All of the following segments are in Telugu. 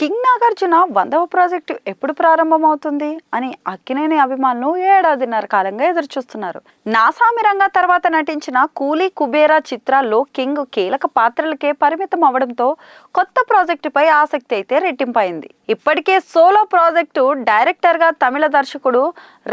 కింగ్ నాగార్జున వందవ ప్రాజెక్టు ఎప్పుడు ప్రారంభమవుతుంది అని అక్కినేని అభిమానులు ఏడాదిన్నర కాలంగా ఎదురుచూస్తున్నారు. నాసామిరంగా తర్వాత నటించిన కూలీ కుబేరా చిత్రాల్లో కింగ్ కీలక పాత్రలకే పరిమితం అవడంతో కొత్త ప్రాజెక్టుపై ఆసక్తి అయితే రెట్టింపైంది. ఇప్పటికే సోలో ప్రాజెక్టు డైరెక్టర్గా తమిళ దర్శకుడు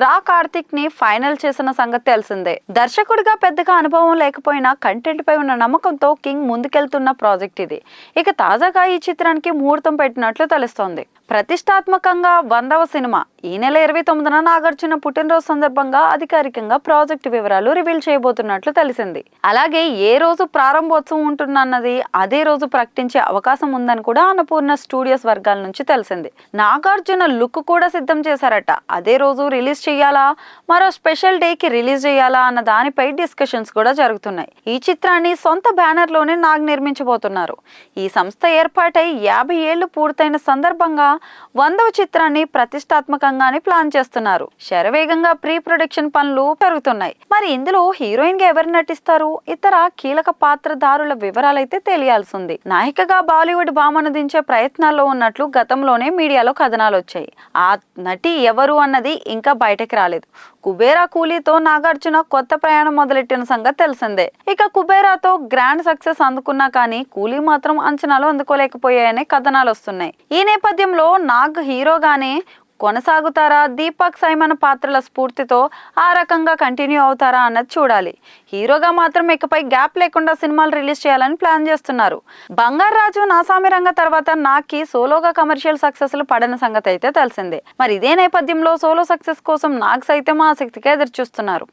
రా కార్తిక్ని ఫైనల్ చేసిన సంగతి తెలిసిందే. దర్శకుడిగా పెద్దగా అనుభవం లేకపోయినా కంటెంట్ పై ఉన్న నమ్మకంతో కింగ్ ముందుకెళ్తున్న ప్రాజెక్ట్ ఇది. ఇక తాజాగా ఈ చిత్రానికి ముహూర్తం చేపట్టినట్లు తెలుస్తోంది. ప్రతిష్టాత్మకంగా వందవ సినిమా. ఈ నెల ఇరవై తొమ్మిదిన నాగార్జున పుట్టినరోజు సందర్భంగా అధికారికంగా ప్రాజెక్టు వివరాలు రివీల్ చేయబోతున్నట్లు తెలిసింది. అలాగే ఏ రోజు ప్రారంభోత్సవం ఉంటుందన్నది అదే రోజు ప్రకటించే అవకాశం ఉందని కూడా అన్నపూర్ణ స్టూడియోస్ వర్గాల నుంచి తెలిసింది. నాగార్జున లుక్ కూడా సిద్ధం చేశారట. అదే రోజు రిలీజ్ చేయాలా? మరో స్పెషల్ డే కి రిలీజ్ చేయాలా అన్న దానిపై డిస్కషన్స్ కూడా జరుగుతున్నాయి. ఈ చిత్రాన్ని సొంత బ్యానర్లోనే నాగ్ నిర్మించబోతున్నారు. ఈ సంస్థ ఏర్పాటై యాభై ఏళ్ళు పూర్తయిన సందర్భంగా వందవ చిత్రాన్ని ప్రతిష్టాత్మకంగానే ప్లాన్ చేస్తున్నారు. శరవేగంగా ప్రీ ప్రొడక్షన్ పనులు పెరుగుతున్నాయి. మరి ఇందులో హీరోయిన్గా ఎవరు నటిస్తారు? ఇతర కీలక పాత్రధారుల వివరాలైతే తెలియాల్సి ఉంది నాయికగా బాలీవుడ్ భామను దించే ప్రయత్నాల్లో ఉన్నట్లు గతంలోనే మీడియాలో కథనాలు వచ్చాయి ఆ నటి ఎవరు అన్నది ఇంకా బయటకు రాలేదు. కుబేరా కూలీతో నాగార్జున కొత్త ప్రయాణం మొదలెట్టిన సంగతి తెలిసిందే. ఇక కుబేరాతో గ్రాండ్ సక్సెస్ అందుకున్నా కానీ కూలీ మాత్రం అంచనాలు అందుకోలేకపోయాయనే కథనాలు వస్తున్నాయి ఈ నేపథ్యంలో నాగ్ హీరోగానే కొనసాగుతారా? దీపక్ సైమన్ పాత్రల స్ఫూర్తితో ఆ రకంగా కంటిన్యూ అవుతారా అన్నది చూడాలి. హీరోగా మాత్రం ఇకపై గ్యాప్ లేకుండా సినిమాలు రిలీజ్ చేయాలని ప్లాన్ చేస్తున్నారు. బంగారాజు నాసామి రంగ తర్వాత నాకి సోలోగా కమర్షియల్ సక్సెస్లు పడిన సంగతి అయితే తెలిసిందే. మరి ఇదే నేపథ్యంలో సోలో సక్సెస్ కోసం నాగ్ సైతం ఆసక్తిగా ఎదురు చూస్తున్నారు